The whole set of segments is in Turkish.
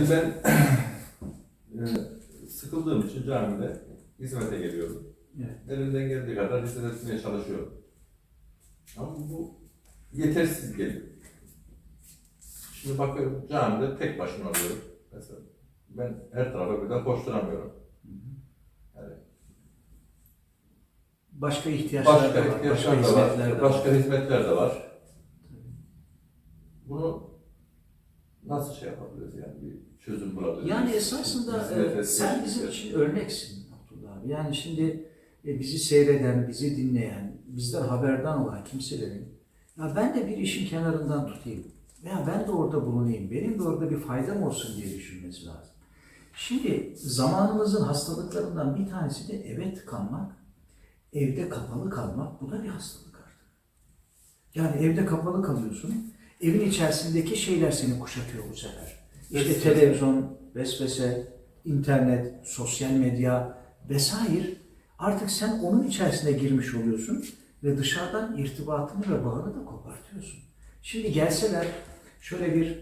Ben e, sıkıldığım için camide hizmete geliyorum. Evet. Elimden geldiği kadar hizmet etmeye çalışıyorum. Ama bu yetersiz geliyor. Şimdi bakıyorum camide tek başına oluyorum. Mesela ben her tarafa birden koşturamıyorum. Yani Başka ihtiyaçlar başka da var, başka ihtiyaçlar da hizmetler var, başka hizmetler de var. Bunu nasıl şey yapabiliriz yani bir çözüm bulabiliriz? Yani esasında e, sen bizim için. için örneksin Abdullah abi. Yani şimdi e, bizi seyreden, bizi dinleyen, bizden haberdar olan kimselerin ya ben de bir işin kenarından tutayım. Ya ben de orada bulunayım. Benim de orada bir faydam olsun diye düşünmesi lazım. Şimdi zamanımızın hastalıklarından bir tanesi de eve tıkanmak, evde kapalı kalmak. Bu da bir hastalık artık. Yani evde kapalı kalıyorsun. Evin içerisindeki şeyler seni kuşatıyor bu sefer. İşte Vesvese. televizyon, vesvese, internet, sosyal medya vesaire. Artık sen onun içerisine girmiş oluyorsun ve dışarıdan irtibatını ve bağını da kopartıyorsun. Şimdi gelseler şöyle bir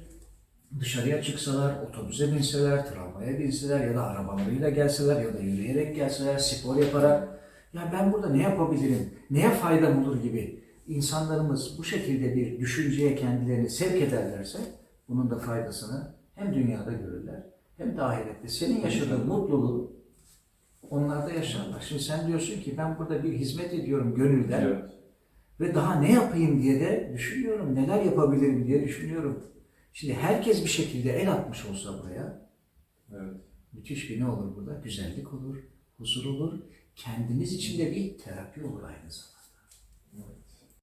dışarıya çıksalar, otobüse binseler, tramvaya binseler ya da arabalarıyla gelseler ya da yürüyerek gelseler, spor yaparak ya ben burada ne yapabilirim, neye faydam olur gibi insanlarımız bu şekilde bir düşünceye kendilerini sevk ederlerse bunun da faydasını hem dünyada görürler hem de ahirette. Senin yaşadığın mutluluğu onlar da yaşarlar. Şimdi sen diyorsun ki ben burada bir hizmet ediyorum gönülden Evet. ve daha ne yapayım diye de düşünüyorum. Neler yapabilirim diye düşünüyorum. Şimdi herkes bir şekilde el atmış olsa buraya Evet. müthiş bir ne olur burada? Güzellik olur, huzur olur. Kendiniz için de bir terapi olur aynı zamanda.